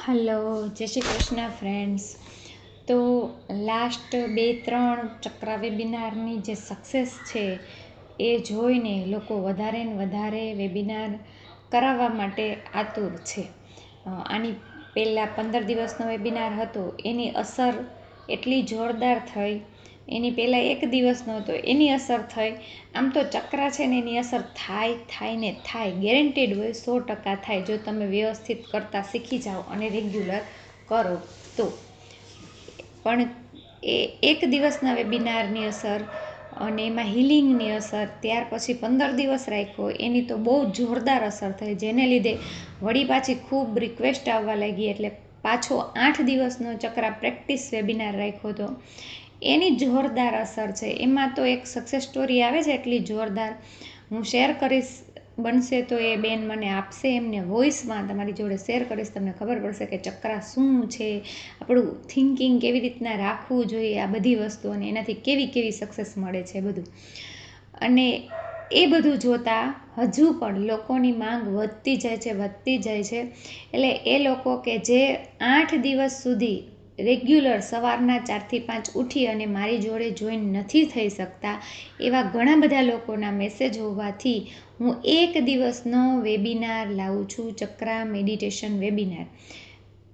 Hello જય Shri Krishna friends તો last બે, ત્રણ ચક્રા વેબિનારની જે સક્સેસ છે, એ જોઈને લોકો વધારે ને વધારે વેબિનાર કરાવવા માટે આતુર છે. આની પહેલાં પંદર દિવસનો વેબિનાર હતો, એની અસર એટલી જોરદાર થઈ એની પહેલાં એક દિવસનો હતો એની અસર થઈ. આમ તો ચક્રા છે ને એની અસર થાય થાય ને થાય. ગેરંટીડ હોય, સો ટકા થાય. જો તમે વ્યવસ્થિત કરતાં શીખી જાઓ અને રેગ્યુલર કરો તો. પણ એ એક દિવસના વેબિનારની અસર અને એમાં હિલિંગની અસર, ત્યાર પછી પંદર દિવસ રાખ્યો, એની તો બહુ જોરદાર અસર થઈ. જેને લીધે વળી પાછી ખૂબ રિક્વેસ્ટ આવવા લાગી. એટલે પાછો આઠ દિવસનો ચક્રા પ્રેક્ટિસ વેબિનાર રાખ્યો હતો. એની જોરદાર અસર છે. એમાં તો એક સક્સેસ સ્ટોરી આવે છે એટલી જોરદાર. હું શેર કરીશ, બનશે તો એ બેન મને આપશે એમને વોઇસમાં તમારી જોડે શેર કરીશ, તમને ખબર પડશે કે ચક્રા શું છે, આપણું થિંકિંગ કેવી રીતના રાખવું જોઈએ, આ બધી વસ્તુઓ અને એનાથી કેવી કેવી સક્સેસ મળે છે બધું. અને એ બધું જોતાં હજુ પણ લોકોની માંગ વધતી જાય છે, વધતી જાય છે. એટલે એ લોકો કે જે આઠ દિવસ સુધી રેગ્યુલર સવારના ચારથી પાંચ ઉઠી અને મારી જોડે જોઈન નથી થઈ શકતા એવા ઘણા બધા લોકોના મેસેજ હોવાથી હું એક દિવસનો વેબિનાર લાવું છું, ચક્રા મેડિટેશન વેબિનાર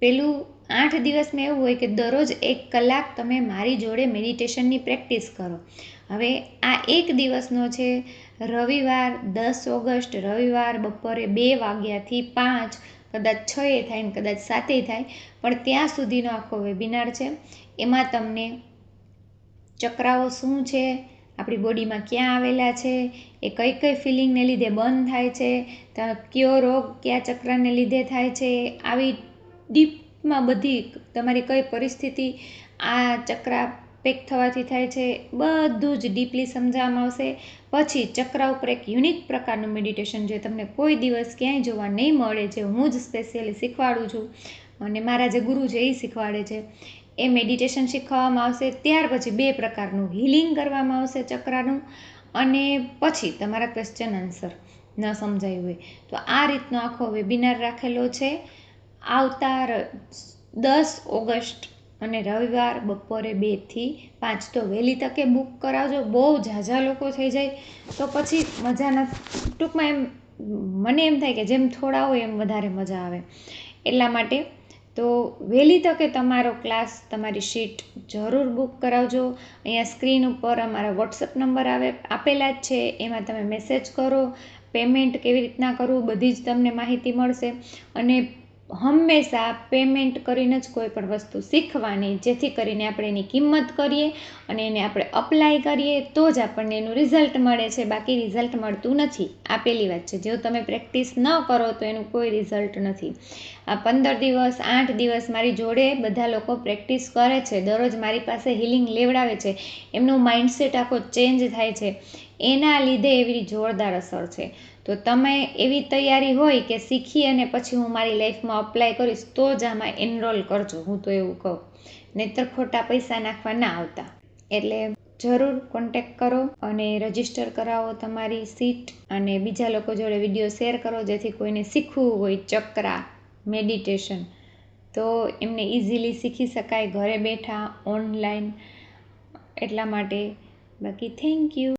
પેલું આઠ દિવસમાં એવું હોય કે દરરોજ એક કલાક તમે મારી જોડે મેડિટેશનની પ્રેક્ટિસ કરો. હવે આ એક દિવસનો છે, રવિવાર દસ ઓગસ્ટ, રવિવાર બપોરે બે વાગ્યાથી પાંચ કદાચ છ એ થાય ને કદાચ સાતે થાય, પણ ત્યાં સુધીનો આખો વેબિનાર છે. એમાં તમને ચક્રાઓ શું છે, આપણી બોડીમાં ક્યાં આવેલા છે, એ કઈ કઈ ફિલિંગને લીધે બંધ થાય છે કયો રોગ કયા ચક્રાને લીધે થાય છે, આવી ડીપમાં બધી તમારી કઈ પરિસ્થિતિ આ ચક્રા પેક થવાથી થાય છે, બધું જ ડીપલી સમજાવવામાં આવશે. પછી ચક્રા ઉપર એક યુનિક પ્રકારનું મેડિટેશન જે તમને કોઈ દિવસ ક્યાંય જોવા નહીં મળે, જે હું જ સ્પેશિયલી શીખવાડું છું. અને મારા જે ગુરુ છે એ શીખવાડે છે. એ મેડિટેશન શીખવવામાં આવશે, ત્યાર પછી બે પ્રકારનું હિલિંગ કરવામાં આવશે ચક્રાનું. અને પછી તમારા ક્વેશ્ચન આન્સર ન સમજાયું હોય. તો આ રીતનો આખો વેબિનાર રાખેલો છે. આવતા દસ ઓગસ્ટ અને રવિવાર બપોરે બેથી પાંચ તો વહેલી તકે બુક કરાવજો. બહુ ઝાઝા લોકો થઈ જાય. તો પછી મજા નથી ટૂંકમાં એમ, મને એમ થાય કે જેમ થોડા હોય એમ વધારે મજા આવે. એટલા માટે તો વહેલી તકે તમારો ક્લાસ તમારી શીટ જરૂર બુક કરાવજો. અહીંયા સ્ક્રીન ઉપર અમારા વોટ્સઅપ નંબર આવે, આપેલા જ છે. એમાં તમે મેસેજ કરો. પેમેન્ટ કેવી રીતના કરવું, બધી જ તમને માહિતી મળશે. અને હંમેશા પેમેન્ટ કરીને જ કોઈ પણ વસ્તુ શીખવાની, જેથી કરીને આપણે એની કિંમત કરીએ અને એને આપણે અપ્લાય કરીએ, તો જ આપણને એનું રિઝલ્ટ મળે છે. બાકી રિઝલ્ટ મળતું નથી. આ પહેલી વાત છે. જો તમે પ્રેક્ટિસ ન કરો, તો એનું કોઈ રિઝલ્ટ નથી. આ પંદર દિવસ, આઠ દિવસ મારી જોડે બધા લોકો પ્રેક્ટિસ કરે છે. દરરોજ મારી પાસે હિલિંગ લેવડાવે છે. એમનું માઇન્ડસેટ આખો ચેન્જ થાય છે. એના લીધે એવી જોરદાર અસર છે. તો તમે એવી તૈયારી હોય કે શીખી અને પછી હું મારી લાઈફમાં અપ્લાય કરીશ, તો જ આમાં એનરોલ કરજો. હું તો એવું કહું. નહીંતર ખોટા પૈસા નાખવા ના આવતા. એટલે જરૂર કોન્ટેક કરો અને રજિસ્ટર કરાવો તમારી સીટ અને બીજા લોકો જોડે વીડિયો શેર કરો, જેથી કોઈને શીખવું હોય ચક્રા મેડિટેશન તો એમને ઇઝીલી શીખી શકાય. ઘરે બેઠા ઓનલાઈન એટલા માટે બાકી થેન્ક યુ